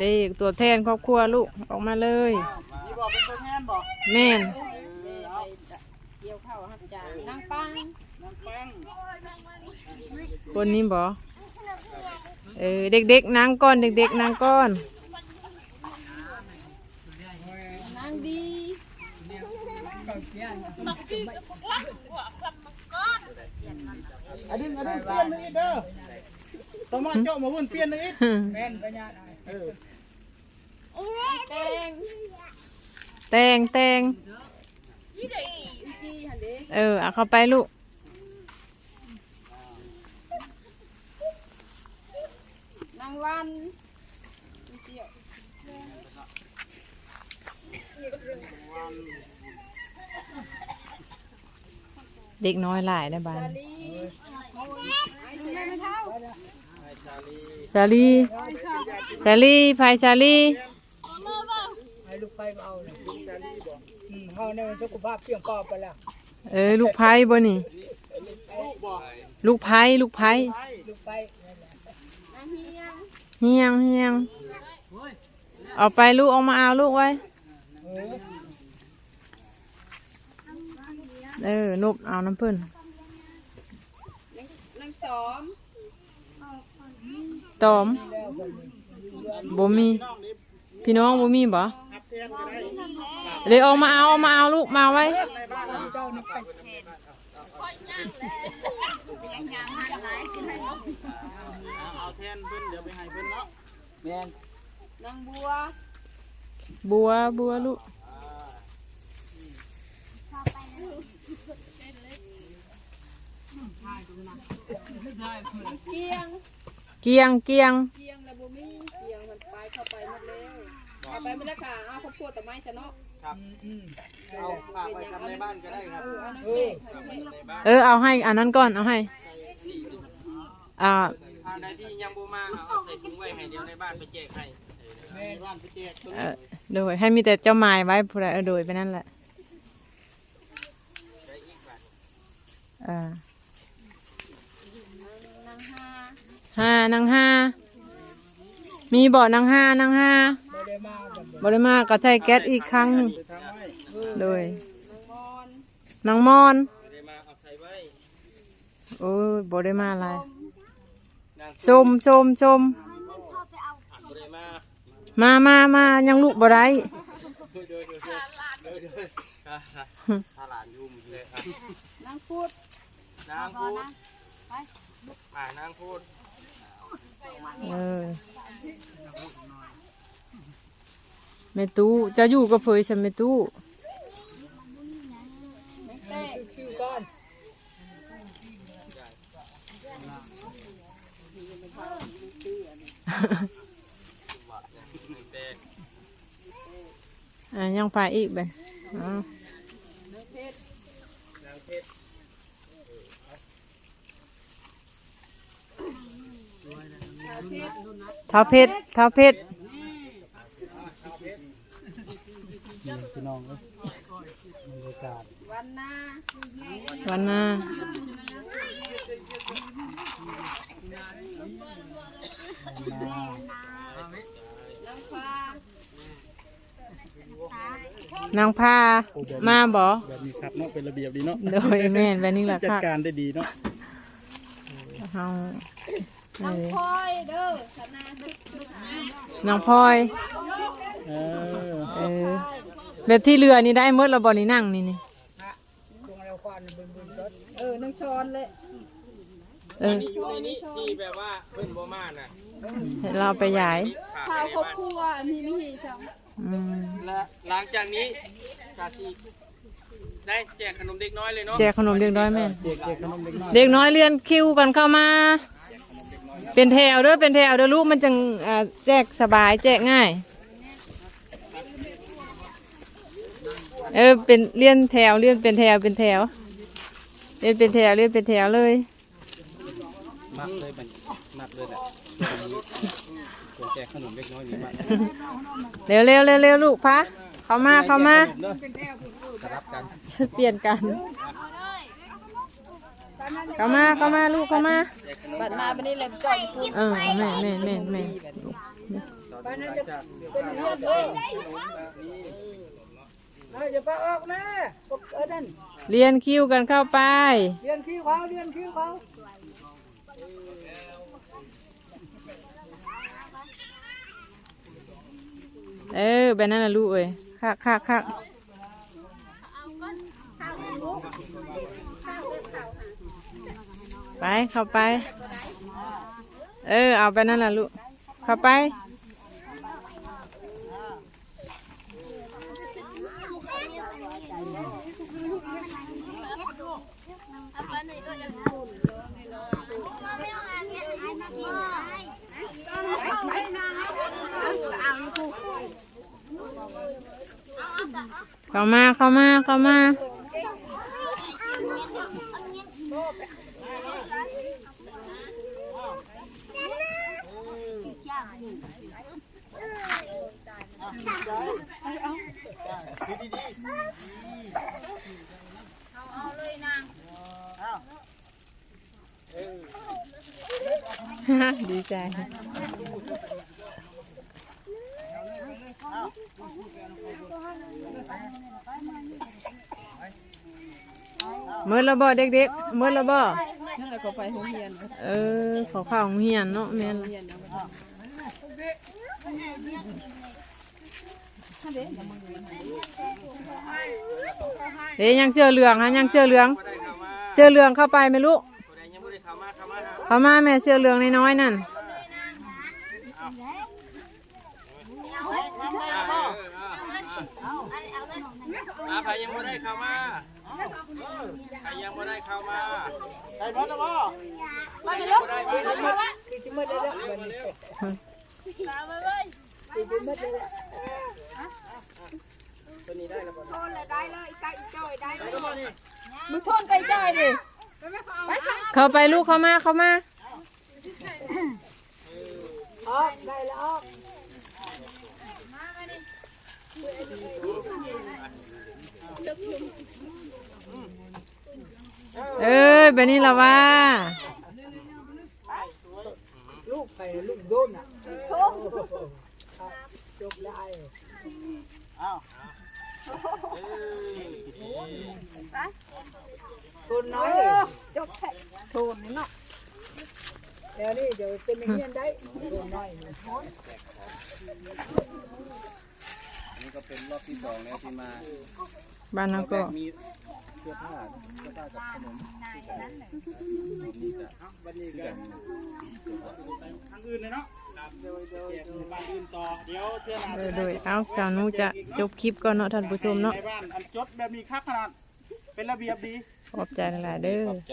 เด็กตัวแทนครอบครัวลูกออกมาเลยนี่บอกเป็นตัวแทนบอกแม่นเกี่ยวข้าวครับจ้านางปังนางแป้งคนนี้บอเออเด็กๆนางก้อน เด็กๆนางก้อนนางดีอันนี้อันนี้เปลี่ยนนึงอีกเด้อต้องมาเจาะมาวุ่นเปลี่ยนนึงอีกแม่นปัญญาเออ แตงแตงแตงเออเอาเข้าไปลูกนางวันเด็กน้อยหลายนะบ้านลีแม่ไม่เท่าลีสาลีไฟสาลี ลูกไปเอาเลยอืมเฮาเนี่ยมันสุขภาพเพียงพอไปแล้วเออลูกไผ่บ่นี่ ลูกไผ่ลูกไผ่ลูกไปนางเฮียงเฮียงเฮียงเอาไปลูกเอามาเอาลูกไว้ เออนบเอาน้ำเพิ่นนางสอมตอมบ่มี พี่น้องบ่มีบ่อับแทนก็ได้ เลยเอามาเอามาเอาลูกมาไว้เอาแทนเพิ่นเดี๋ยวไปให้เพิ่นเนาะแมนนางบัว บัวบัวลูกเกียง เกียงเกียง ไปไม่ได้ค่ะเอาข้าวโพดแต่ไม้ชะเนาะเอาฝากไปทำในบ้านก็ได้ครับเออเออเอาให้อันนั้นก่อนเอาให้ อ่าทางใดที่ยังบ่มาเอาใส่ถุงไว้ให้เดี๋ยวในบ้านไปแจกให้ในบ้านไปแจกตัวเออโดยให้มีแต่เจ้าหมายไว้ผู้ใดเออโดยไปนั่นแหละอ่านางห้าห้านางห้ามีบ่อนางห้านางห้าบ่ ได้มาบ่บริมาก็ใช้แก๊สอีกครั้งหนึ่งทางไว้โดยนางมอนนางมอนไม่ได้มาเอาใส่ไว้โอ้ยบริมาอะไรนางส้มส้มส้มบ่ได้มามามามายังลูกบ่ได้โดยโดยโดยโดยโดยโดยถ้าหลานยุ่มเลยครับนางพุดนางพูดอ่านางพูดเออเมตู้จะอยู่กับเผยฉันเมตู้นางแต้ชื่อก่อนแต่อะยังไปอีกไปอ๋อนางเพชรเท้าเพชรเท้าเพชร พี่น้องเอ้ยบรรยากาศวันนาวันหน้านางฟ้านางพามาบ่แบบนี้ครับเนาะเป็นระเบียบดีเนาะโดยแม่นแบบนี้แหละจัดค่ะการได้ดีเนาะเฮานางพลอยเด้อนะทุกทุกนะนางพลอย เออเออแบบที่เรือนี่ได้เมื่อเราบ่นี่นั่งนี่นี่ตรงแล้วควันบึ้นบึ้นรถเออนางชอนเลยเออนี่อยู่ในนี้ที่แบบว่าเพิ่นบ่มาน่ะให้เราไปย้ายข้าวครอบครัวมีไม่มีจังอืมและหลังจากนี้กาสิได้แจกขนมเด็กน้อยเลยเนาะแจกขนมเด็กน้อยแม่แจกแจกขนมเด็กน้อยเด็กน้อยเรียนคิวกันเข้ามา เป็นแถวเด้อเป็นแถวเด้อลูกมันจังอ่าแจกสบายแจกง่าย เออเป็นเรียนแถวเรียนเป็นแถวเป็นแถวเรียนเป็นแถวเรียนเป็นแถวเลยมักเลยบัดมักเลยแหละตัวแจกขนมเด็กน้อยนี่มักเร็วเร็วเร็วเร็วลูกพะเข้ามาเข้ามารับกันเปลี่ยนกันเข้ามาเข้ามาลูกเข้ามาบัดมาบัดนี้เลยจ่อยพูดเออแม่แม่แม่แม่ตอนไปนั่นจะเป็นเลือด เลยเราจะไปออกนะเออนั่นเรียนคิวกันเข้าไป เรียนคิวเขาเรียนคิวเขาเออแบบนั้นน่ะลูกเอ้ยคักคักคักไปเข้าไป เออ เอาไปนั่นแหละลูกเข้าไป เข้ามาเข้ามาเข้ามาดี ดีใจเมื่อระบ่เด็กๆเมื่อระบ่นั่นแหละก็ไปโรงเรียน เออขอข้าวของเฮียนเนาะแม่นเดี๋ยวยังเสื้อเหลืองฮะยังเสื้อเหลือง เสื้อเหลืองเข้าไปไหมลูก เขามาเข้ามาครับเข้ามาแม่เสื้อเหลืองน้อยๆนั่นมาใครยังไม่ได้เข้ามาใครยังไม่ได้เข้ามาใครพร้อมแล้วบ่มาเลยลูกได้ไหมปีที่มืดเลยแล้ววันนี้ปีที่มืดเลยแล้วตัวนี้ได้แล้วบ่มึงพ่นไปจ่อยดิ เข้าไปลูกเข้ามาเข้ามาออกได้แล้วออกเอ้ยแบบนี้ละว่า ลูกไปลูกโดนอะจบได้อ้าว ทนน้อยเลยจบแท้โทนนี่เนาะเดี๋ยวนี้เดี๋ยวเป็นอย่างนี้ได้ทนน้อยอันนี้ก็เป็นรอบที่สองแล้วที่มาบ้านเราก็ มีเสื้อผ้าเสื้อผ้ากับขนมนี่จะวันนี้กันทางอื่นเลยเนาะเดี๋ยวเดี๋ยวเดี๋ยวบ้านอื่นต่อเดี๋ยวเชื่อหนาโดยโดยเอาสาวนูจะจบคลิปก่อนเนาะท่านผู้ชมเนาะในบ้านอันจดแบบมีค่าขนาดเป็นระเบียบดี ขอบใจหลายๆเด้อ ขอบใจ